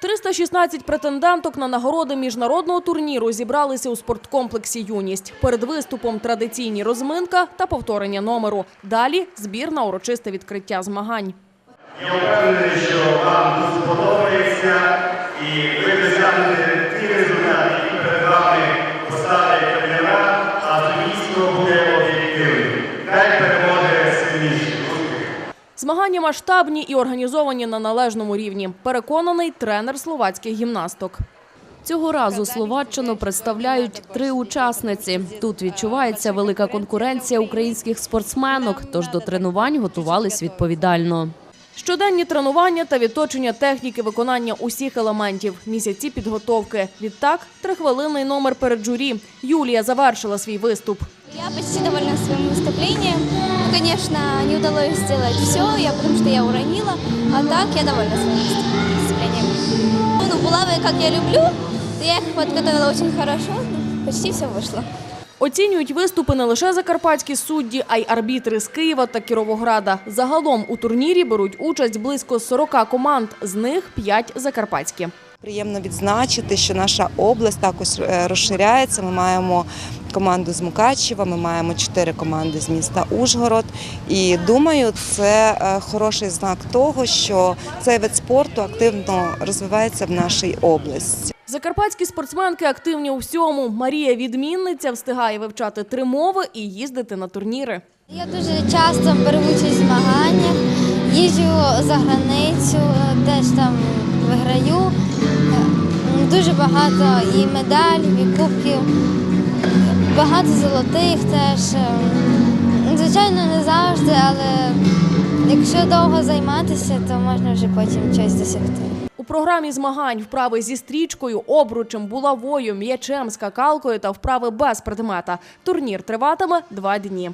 316 претенденток на нагороди міжнародного турніру зібралися у спорткомплексі «Юність». Перед виступом традиційні розминка та повторення номеру. Далі збір на урочисте відкриття змагань. Я впевнений, що вам сподобається Змагання масштабні і організовані на належному рівні. Переконаний тренер словацьких гімнасток. Цього разу Словаччину представляють три учасниці. Тут відчувається велика конкуренція українських спортсменок, тож до тренувань готувались відповідально. Щоденні тренування та відточення техніки виконання усіх елементів, місяці підготовки. Відтак, трихвилинний номер перед журі. Юлія завершила свій виступ. Я почти довольна своим выступлением. Ну, конечно, не удалось сделать все, я, потому что я уронила, а так я довольна своим выступлением. Ну, булавы, как я люблю, я их подготовила очень хорошо, ну, почти все вышло. Оцінюють виступи не лише закарпатські судді, а й арбітри з Києва та Кіровограда. Загалом у турнірі беруть участь близько 40 команд, з них 5 закарпатські. Приємно відзначити, що наша область також е, розширяється. Ми маємо команду з Мукачева, ми маємо чотири команди з міста Ужгород. І думаю, це е, хороший знак того, що цей вид спорту активно розвивається в нашій області. Закарпатські спортсменки активні у всьому. Марія відмінниця встигає вивчати три мови і їздити на турніри. Я дуже часто беру участь в змаганнях, їжджу за границю, теж там виграю. Е, Дуже багато і медалів, і кубків, багато золотих теж. Е, Звичайно, не завжди, але якщо довго займатися, то можна вже потім щось досягти. У програмі змагань вправи зі стрічкою, обручем, булавою, м'ячем, скакалкою та вправи без предмета. Турнір триватиме два дні.